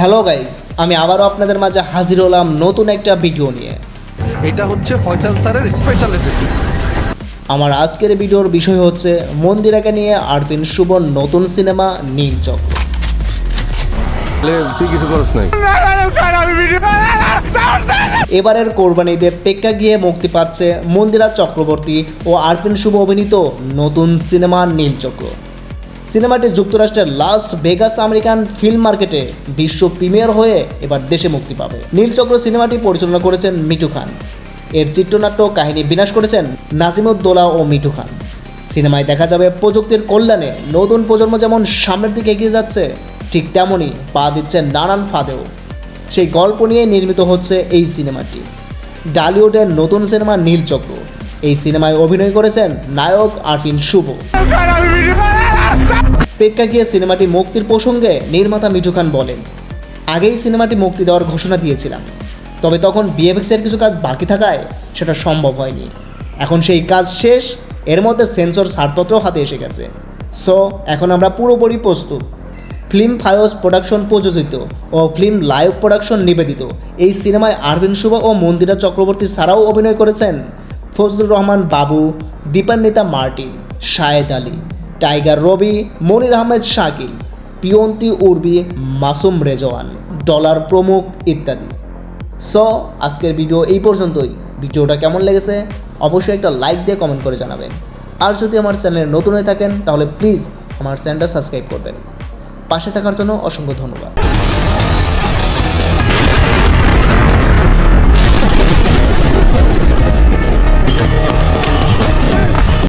Hello guys আমি আবারও আপনাদের মাঝে হাজির হলাম নতুন একটা ভিডিও নিয়ে। এটা হচ্ছে ফয়সাল স্যারের স্পেশাল রেসিপি আমার আজকের ভিডিওর বিষয় হচ্ছে মন্দিরাকে নিয়ে আরবিন শুভর নতুন সিনেমা নীলচক্র তুই কিছু করস নাই। এবারের কোরবানিতে পেক্কা গিয়ে মুক্তি পাচ্ছে মন্দিরা চক্রবর্তী ও আরপিন শুভ অভিনীত নতুন সিনেমা নীলচক্র সিনেমাটি যুক্তরাষ্ট্রের লাস্ট ভেগাস আমেরিকান ফিল্ম মার্কেটে বিশ্ব প্রিমিয়ার হয়ে এবার দেশে মুক্তি পাবে। নীলচক্র সিনেমাটি পরিচালনা করেছেন মিঠু খান। এর চিত্রনাট্য কাহিনী বিনাশ করেছেন নাজিমুদ্দোলা ও মিঠু খান। সিনেমায় দেখা যাবে প্রযুক্তির কল্যাণে নতুন প্রজন্ম যেমন সামনের দিকে এগিয়ে যাচ্ছে, ঠিক তেমনই পা দিচ্ছেন নানান ফাঁদেও। সেই গল্প নিয়ে নির্মিত হচ্ছে এই সিনেমাটি। ডালিউডের নতুন সিনেমা নীলচক্র। এই সিনেমায় অভিনয় করেছেন নায়ক আরফিন শুভ। প্রেক্ষাগৃহে সিনেমাটি মুক্তির প্রসঙ্গে নির্মাতা মিঠু খান বলেন, আগেই সিনেমাটি মুক্তি দেওয়ার ঘোষণা দিয়েছিলাম। তবে তখন বিএফএক্সের কিছু কাজ বাকি থাকায় সেটা সম্ভব হয়নি। এখন সেই কাজ শেষ, এর মধ্যে সেন্সর ছাড়পত্রও হাতে এসে গেছে। সো, এখন আমরা পুরোপুরি প্রস্তুত। ফিল্ম ফায়োস প্রোডাকশন প্রযোজিত ও ফিল্ম লাইভ প্রোডাকশন নিবেদিত। এই সিনেমায় আরবিন শুভ ও মন্দিরা চক্রবর্তী ছাড়াও অভিনয় করেছেন Fazlur Rahman Babu, Dipanwita Martin Shahed Ali. Tiger Robi, Monir Ahmed Shakil, Piyonti Urbi, Masum Rezwan, dollar প্রমুখ ইত্যাদি। স আজকের ভিডিও এই পর্যন্তই। ভিডিওটা কেমন লেগেছে? অবশ্যই একটা লাইক দিয়ে কমেন্ট করে জানাবেন। আর যদি আমার চ্যানেলে নতুন হয়ে থাকেন, তাহলে প্লিজ আমার চ্যানেলটা সাবস্ক্রাইব করবেন। পাশে থাকার জন্য অসংখ্য ধন্যবাদ।